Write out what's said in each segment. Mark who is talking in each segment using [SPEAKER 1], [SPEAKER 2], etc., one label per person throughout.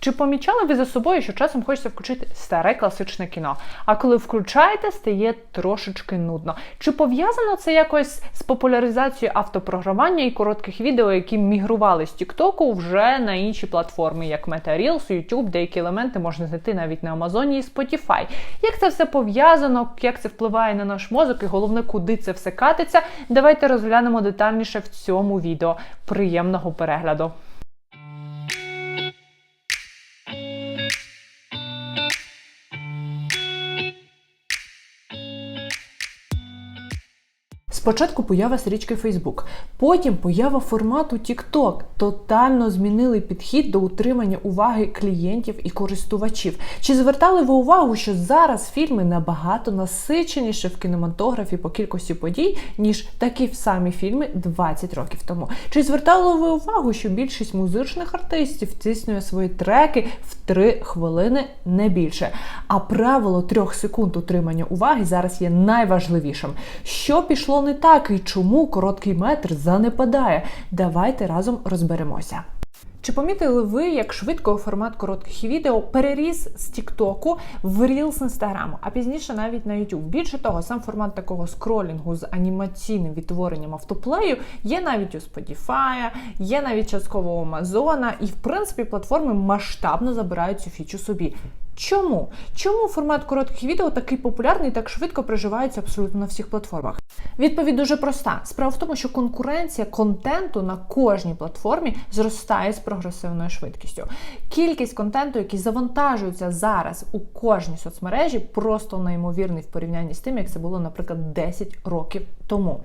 [SPEAKER 1] Чи помічали ви за собою, що часом хочеться включити старе класичне кіно? А коли включаєте, стає трошечки нудно. Чи пов'язано це якось з популяризацією автопрограмування і коротких відео, які мігрували з TikTok вже на інші платформи, як Meta Reels, YouTube, деякі елементи можна знайти навіть на Амазоні і Spotify. Як це все пов'язано, як це впливає на наш мозок, і головне, куди це все катиться? Давайте розглянемо детальніше в цьому відео. Приємного перегляду! Спочатку поява стрічки Facebook, потім поява формату TikTok. Тотально змінили підхід до утримання уваги клієнтів і користувачів. Чи звертали ви увагу, що зараз фільми набагато насиченіше в кінематографі по кількості подій, ніж такі самі фільми 20 років тому? Чи звертали ви увагу, що більшість музичних артистів втиснює свої треки в 3 хвилини не більше? А правило трьох секунд утримання уваги зараз є найважливішим. Що пішло не так і чому короткий метр занепадає? Давайте разом розберемося. Чи помітили ви, як швидко формат коротких відео переріс з Тіктоку в Reels Інстаграму, а пізніше навіть на YouTube? Більше того, сам формат такого скролінгу з анімаційним відтворенням автоплею є навіть у Spotify, є навіть частково у Амазона, і в принципі платформи масштабно забирають цю фічу собі. Чому? Чому формат коротких відео такий популярний так швидко приживається абсолютно на всіх платформах? Відповідь дуже проста. Справа в тому, що конкуренція контенту на кожній платформі зростає з прогресивною швидкістю. Кількість контенту, який завантажується зараз у кожній соцмережі, просто неймовірний в порівнянні з тим, як це було, наприклад, 10 років тому.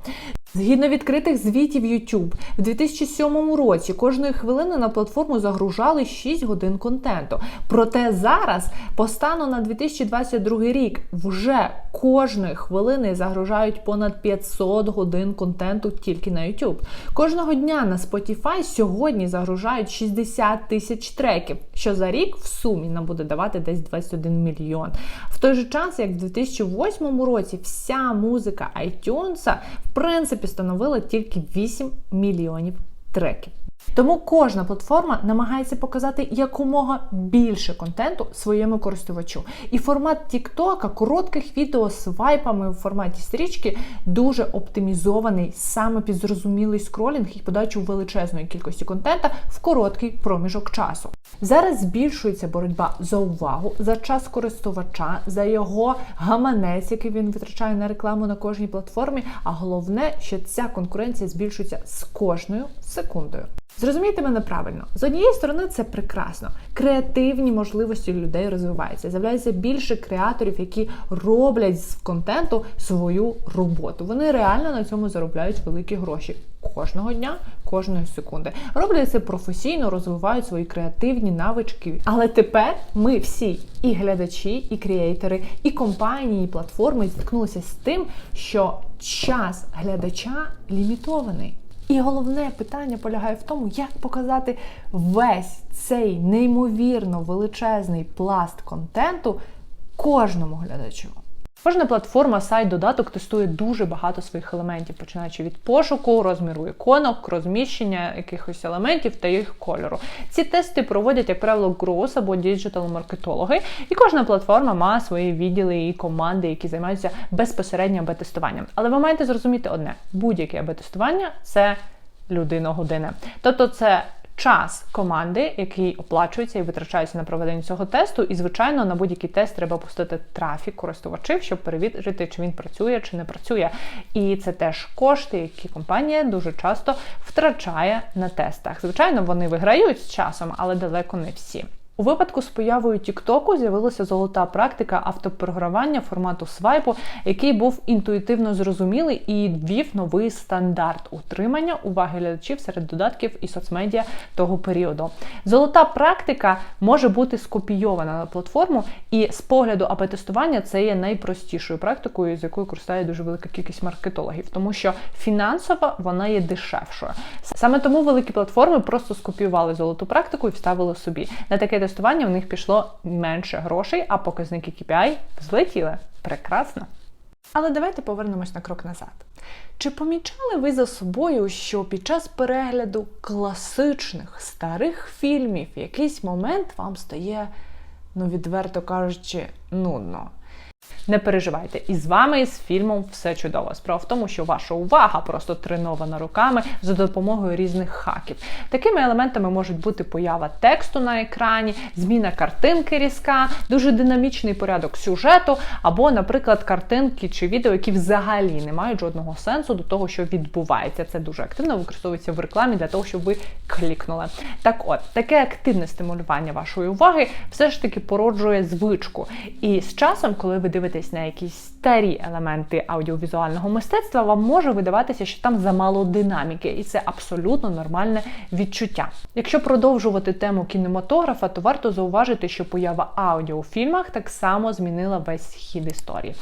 [SPEAKER 1] Згідно відкритих звітів YouTube, в 2007 році кожної хвилини на платформу загружали 6 годин контенту. Проте зараз, по стану на 2022 рік, вже кожної хвилини загружають понад 500 годин контенту тільки на YouTube. Кожного дня на Spotify сьогодні загружають 60 тисяч треків, що за рік в сумі нам буде давати десь 21 мільйон. В той же час, як в 2008 році, вся музика iTunes, в принципі, становила тільки 8 мільйонів треків. Тому кожна платформа намагається показати якомога більше контенту своєму користувачу. І формат TikTok, коротких відео з вайпами в форматі стрічки, дуже оптимізований саме під зрозумілий скролінг і подачу величезної кількості контента в короткий проміжок часу. Зараз збільшується боротьба за увагу, за час користувача, за його гаманець, який він витрачає на рекламу на кожній платформі. А головне, що ця конкуренція збільшується з кожною секундою. Зрозумійте мене правильно, з однієї сторони це прекрасно. Креативні можливості людей розвиваються. З'являється більше креаторів, які роблять з контенту свою роботу. Вони реально на цьому заробляють великі гроші кожного дня, кожної секунди. Роблять це професійно, розвивають свої креативні навички. Але тепер ми всі, і глядачі, і креатори, і компанії, і платформи зіткнулися з тим, що час глядача лімітований. І головне питання полягає в тому, як показати весь цей неймовірно величезний пласт контенту кожному глядачу. Кожна платформа, сайт, додаток тестує дуже багато своїх елементів, починаючи від пошуку, розміру іконок, розміщення якихось елементів та їх кольору. Ці тести проводять, як правило, growth або діджитал-маркетологи, і кожна платформа має свої відділи і команди, які займаються безпосередньо АБ-тестуванням. Але ви маєте зрозуміти одне: будь-яке АБ-тестування це людина година. Тобто, це час команди, який оплачується і витрачається на проведення цього тесту. І, звичайно, на будь-який тест треба пустити трафік користувачів, щоб перевірити, чи він працює, чи не працює. І це теж кошти, які компанія дуже часто втрачає на тестах. Звичайно, вони виграють з часом, але далеко не всі. У випадку з появою TikTok з'явилася золота практика автопрограмування формату свайпу, який був інтуїтивно зрозумілий і ввів новий стандарт утримання уваги глядачів серед додатків і соцмедіа того періоду. Золота практика може бути скопійована на платформу, і з погляду АП-тестування це є найпростішою практикою, з якою користує дуже велика кількість маркетологів, тому що фінансово вона є дешевшою. Саме тому великі платформи просто скопіювали золоту практику і вставили собі на таке тестування. У них пішло менше грошей, а показники KPI злетіли. Прекрасно. Але давайте повернемось на крок назад. Чи помічали ви за собою, що під час перегляду класичних старих фільмів в якийсь момент вам стає, ну відверто кажучи, нудно? Не переживайте, і з вами і з фільмом все чудово. Справа в тому, що ваша увага просто тренована руками за допомогою різних хаків. Такими елементами можуть бути поява тексту на екрані, зміна картинки різка, дуже динамічний порядок сюжету, або, наприклад, картинки чи відео, які взагалі не мають жодного сенсу до того, що відбувається. Це дуже активно використовується в рекламі для того, щоб ви клікнули. Так от, таке активне стимулювання вашої уваги все ж таки породжує звичку. І з часом, коли ви дивитесь на якісь старі елементи аудіовізуального мистецтва, вам може видаватися, що там замало динаміки, і це абсолютно нормальне відчуття. Якщо продовжувати тему кінематографа, то варто зауважити, що поява аудіо у фільмах так само змінила весь хід історії.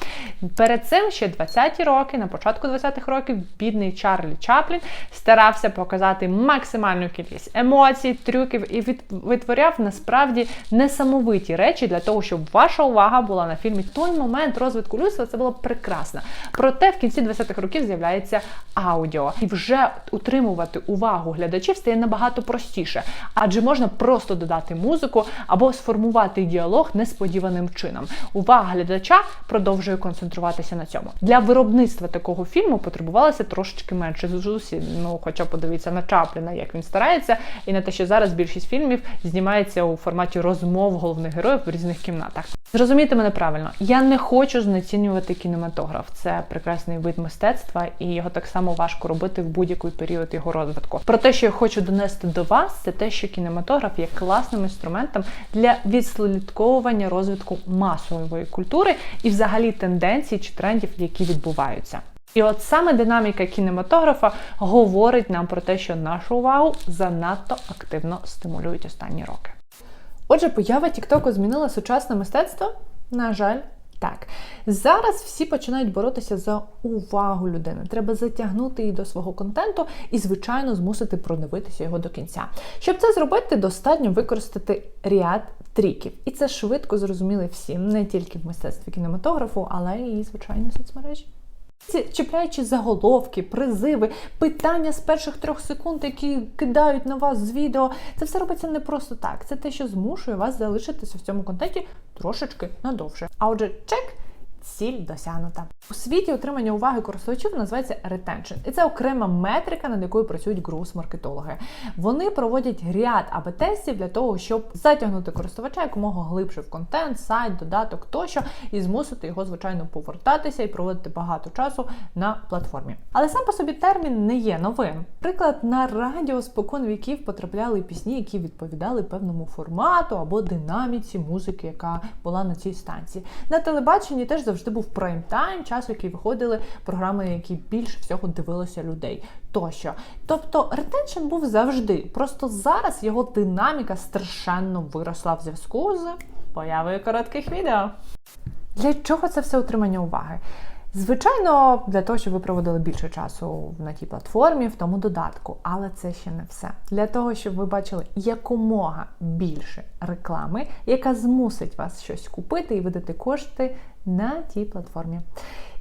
[SPEAKER 1] Перед цим ще 20-ті роки, на початку 20-х років, бідний Чарлі Чаплін старався показати максимальну кількість емоцій, трюків і витворяв насправді несамовиті речі для того, щоб ваша увага була на фільмі. Той момент розвитку людства це було прекрасно. Проте в кінці 20-х років з'являється аудіо, і вже утримувати увагу глядачів стає набагато простіше, адже можна просто додати музику або сформувати діалог несподіваним чином. Увага глядача продовжує концентруватися на цьому. Для виробництва такого фільму потребувалося трошечки менше зусиль. Ну, хоча подивіться на Чапліна, як він старається, і на те, що зараз більшість фільмів знімається у форматі розмов головних героїв в різних кімнатах. Зрозумійте мене правильно, я не хочу знецінювати кінематограф. Це прекрасний вид мистецтва, і його так само важко робити в будь-який період його розвитку. Про те, що я хочу донести до вас, це те, що кінематограф є класним інструментом для відслідковування розвитку масової культури і, взагалі, тенденцій чи трендів, які відбуваються. І от саме динаміка кінематографа говорить нам про те, що нашу увагу занадто активно стимулюють останні роки. Отже, поява Тіктоку змінила сучасне мистецтво? На жаль, так. Зараз всі починають боротися за увагу людини. Треба затягнути її до свого контенту і, звичайно, змусити продивитися його до кінця. Щоб це зробити, достатньо використати ряд тріків. І це швидко зрозуміли всім, не тільки в мистецтві кінематографу, але і, звичайно, соцмережі. Чіпляючи заголовки, призиви, питання з перших трьох секунд, які кидають на вас з відео, це все робиться не просто так. Це те, що змушує вас залишитися в цьому контенті трошечки надовше. А отже, чек. Ціль досягнута. У світі отримання уваги користувачів називається retention. І це окрема метрика, над якою працюють груз-маркетологи. Вони проводять ряд АБ-тестів для того, щоб затягнути користувача якомога глибше в контент, сайт, додаток тощо, і змусити його, звичайно, повертатися і проводити багато часу на платформі. Але сам по собі термін не є новим. Приклад на радіо спокон віків потрапляли пісні, які відповідали певному формату або динаміці музики, яка була на цій станції. На телебаченні теж завжди був прайм-тайм, час, в який виходили програми, які більше всього дивилося людей тощо. Тобто ретеншн був завжди. Просто зараз його динаміка страшенно виросла в зв'язку з появою коротких відео. Для чого це все утримання уваги? Звичайно, для того, щоб ви проводили більше часу на тій платформі, в тому додатку, але це ще не все. Для того, щоб ви бачили якомога більше реклами, яка змусить вас щось купити і видати кошти на тій платформі.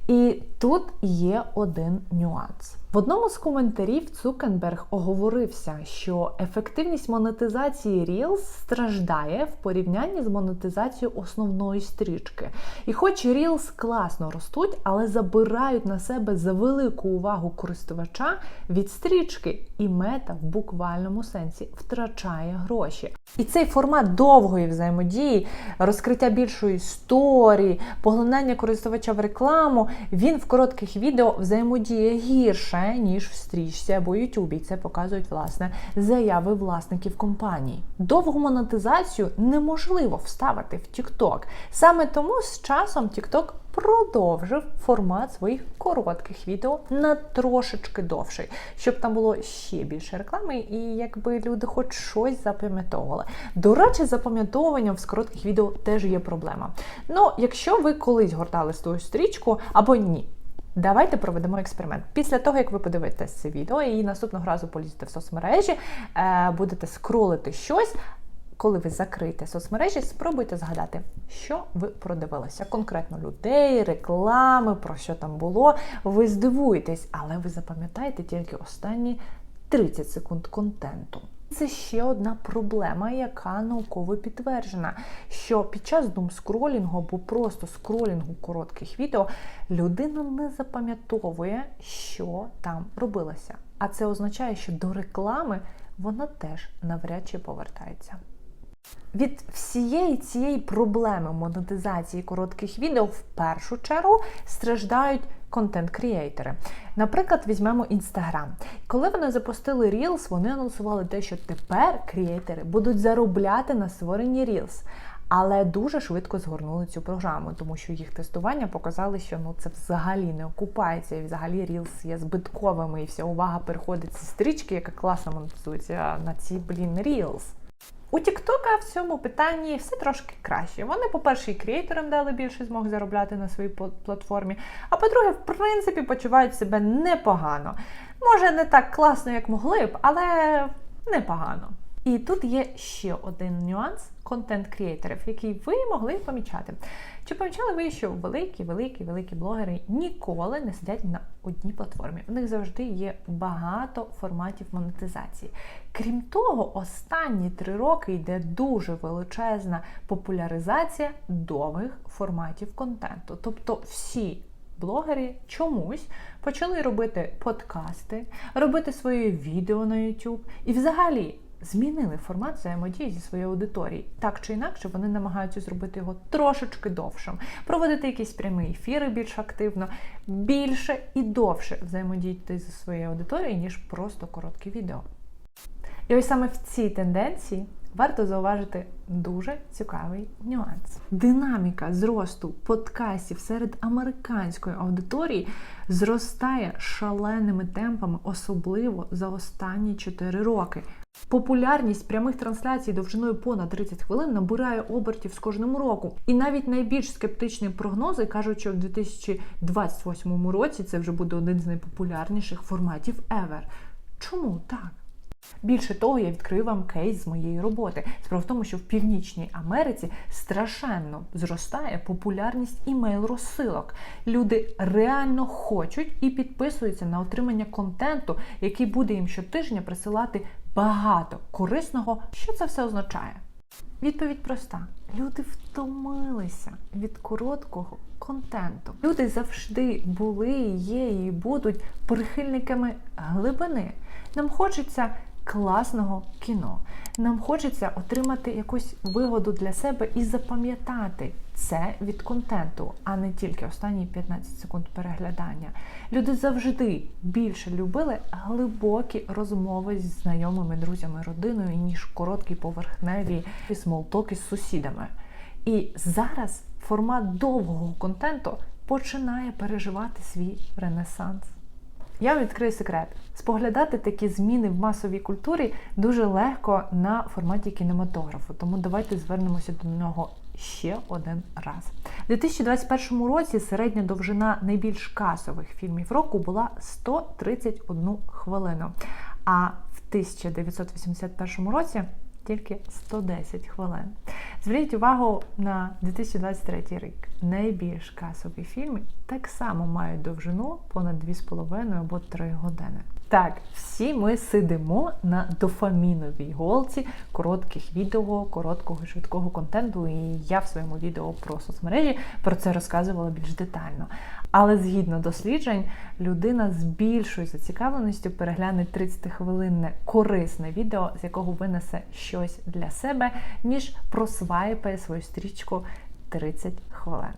[SPEAKER 1] І тут є один нюанс. В одному з коментарів Цукенберг оговорився, що ефективність монетизації Reels страждає в порівнянні з монетизацією основної стрічки. І хоч Reels класно ростуть, але забирають на себе за велику увагу користувача від стрічки, і мета в буквальному сенсі втрачає гроші. І цей формат довгої взаємодії, розкриття більшої історії, поглинання користувача в рекламу, він в коротких відео взаємодіє гірше, ніж в стрічці або Ютубі. Це показують власне заяви власників компаній. Довгу монетизацію неможливо вставити в TikTok. Саме тому з часом TikTok продовжив формат своїх коротких відео на трошечки довший, щоб там було ще більше реклами, і якби люди хоч щось запам'ятовували. До речі, запам'ятовуванням з коротких відео теж є проблема. Ну, якщо ви колись гортали свою стрічку або ні. Давайте проведемо експеримент. Після того, як ви подивитесь це відео і наступного разу полізете в соцмережі, е, будете скролити щось, коли ви закриєте соцмережі, спробуйте згадати, що ви продивилися. Конкретно людей, реклами, про що там було. Ви здивуєтесь, але ви запам'ятаєте тільки останні 30 секунд контенту. Це ще одна проблема, яка науково підтверджена, що під час думскролінгу або просто скролінгу коротких відео людина не запам'ятовує, що там робилося. А це означає, що до реклами вона теж навряд чи повертається. Від всієї цієї проблеми монетизації коротких відео в першу чергу страждають контент-крієйтери. Наприклад, візьмемо Instagram. Коли вони запустили Reels, вони анонсували те, що тепер крієйтери будуть заробляти на створенні Reels. Але дуже швидко згорнули цю програму, тому що їх тестування показали, що ну це взагалі не окупається, і взагалі Reels є збитковими, і вся увага переходить зі стрічки, яка класно монетизується на ці блін Reels. У Тіктока в цьому питанні все трошки краще. Вони, по-перше, і креаторам дали більше змог заробляти на своїй платформі. А по-друге, в принципі, почувають себе непогано. Може, не так класно, як могли б, але непогано. І тут є ще один нюанс контент-крієторів, який ви могли помічати. Чи помічали ви, що великі, великі, великі блогери ніколи не сидять на одній платформі? У них завжди є багато форматів монетизації. Крім того, останні три роки йде дуже величезна популяризація довгих форматів контенту. Тобто всі. Блогери чомусь почали робити подкасти, робити своє відео на YouTube і взагалі змінили формат взаємодії зі своєю аудиторією. Так чи інакше, вони намагаються зробити його трошечки довшим, проводити якісь прямі ефіри більш активно, більше і довше взаємодіяти зі своєю аудиторією, ніж просто короткі відео. І ось саме в цій тенденції. Варто зауважити дуже цікавий нюанс. Динаміка зросту подкастів серед американської аудиторії зростає шаленими темпами, особливо за останні 4 роки. Популярність прямих трансляцій довжиною понад 30 хвилин набирає обертів з кожним роком. І навіть найбільш скептичні прогнози кажуть, що в 2028 році це вже буде один з найпопулярніших форматів ever. Чому так? Більше того, я відкрию вам кейс з моєї роботи. Справа в тому, що в Північній Америці страшенно зростає популярність імейл-розсилок. Люди реально хочуть і підписуються на отримання контенту, який буде їм щотижня присилати багато корисного. Що це все означає? Відповідь проста: люди втомилися від короткого контенту. Люди завжди були, є і будуть прихильниками глибини. Нам хочеться класного кіно. Нам хочеться отримати якусь вигоду для себе і запам'ятати це від контенту, а не тільки останні 15 секунд переглядання. Люди завжди більше любили глибокі розмови з знайомими, друзями, родиною, ніж короткі поверхневі смолтоки з сусідами. І зараз формат довгого контенту починає переживати свій ренесанс. Я вам відкрию секрет. Споглядати такі зміни в масовій культурі дуже легко на форматі кінематографу, тому давайте звернемося до нього ще один раз. У 2021 році середня довжина найбільш касових фільмів року була 131 хвилину. А в 1981 році тільки 110 хвилин. Зверніть увагу на 2023 рік. Найбільш касові фільми так само мають довжину понад 2,5 або 3 години. Так, всі ми сидимо на дофаміновій голці коротких відео, короткого і швидкого контенту. І я в своєму відео про соцмережі про це розказувала більш детально. Але згідно досліджень, людина з більшою зацікавленістю перегляне 30-хвилинне корисне відео, з якого винесе щось для себе, ніж просвайпає свою стрічку 30 хвилин.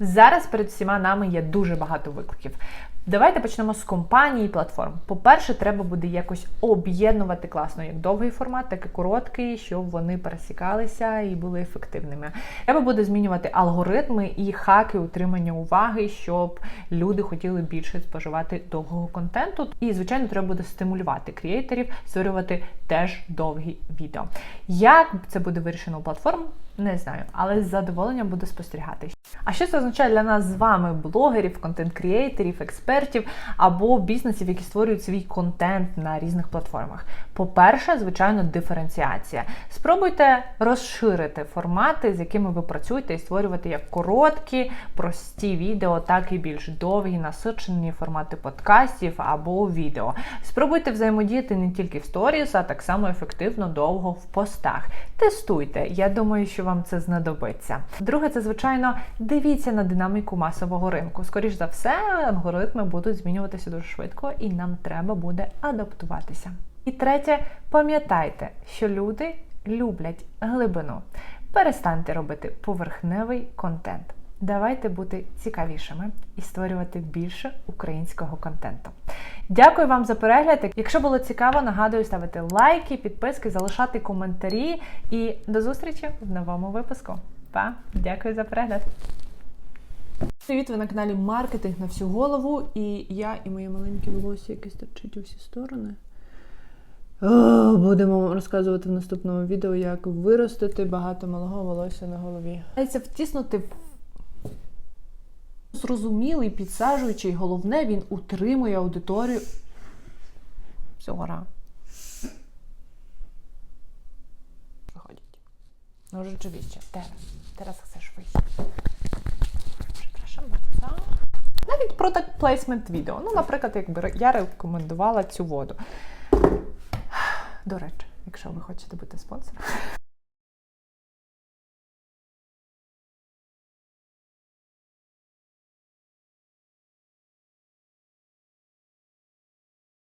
[SPEAKER 1] Зараз перед всіма нами є дуже багато викликів. Давайте почнемо з компаній і платформ. По-перше, треба буде якось об'єднувати класно як довгий формат, так і короткий, щоб вони пересікалися і були ефективними. Треба буде змінювати алгоритми і хаки утримання уваги, щоб люди хотіли більше споживати довгого контенту. І, звичайно, треба буде стимулювати креаторів, створювати теж довгі відео. Як це буде вирішено у платформ, не знаю, але з задоволенням буду спостерігати. А що це означає для нас з вами, блогерів, контент-крієйтерів, експертів або бізнесів, які створюють свій контент на різних платформах? По-перше, звичайно, диференціація. Спробуйте розширити формати, з якими ви працюєте, і створювати як короткі, прості відео, так і більш довгі, насичені формати подкастів або відео. Спробуйте взаємодіяти не тільки в сторіс, а так само ефективно довго в постах. Тестуйте, я думаю, що вам це знадобиться. Друге, це звичайно дивіться на динаміку масового ринку. Скоріш за все, алгоритми будуть змінюватися дуже швидко, і нам треба буде адаптуватися. І третє, пам'ятайте, що люди люблять глибину. Перестаньте робити поверхневий контент. Давайте бути цікавішими і створювати більше українського контенту. Дякую вам за перегляд. Якщо було цікаво, нагадую ставити лайки, підписки, залишати коментарі. І до зустрічі в новому випуску. Па! Дякую за перегляд. Привіт, ви на каналі Маркетинг на всю голову. І я і моє маленьке волосся, яке стерчить у всі сторони. О, Будемо розказувати в наступному відео, як виростити багато малого волосся на голові. Це втиснути в зрозумілий, підсаджуючий, головне, він утримує аудиторію. Все, гора. Wychodzić. No rzeczywiście, teraz. Teraz chcesz wyjść. Przepraszam bardzo. Навіть product placement відео. Ну, наприклад, якби я рекомендувала цю воду. До речі, якщо ви хочете бути спонсором.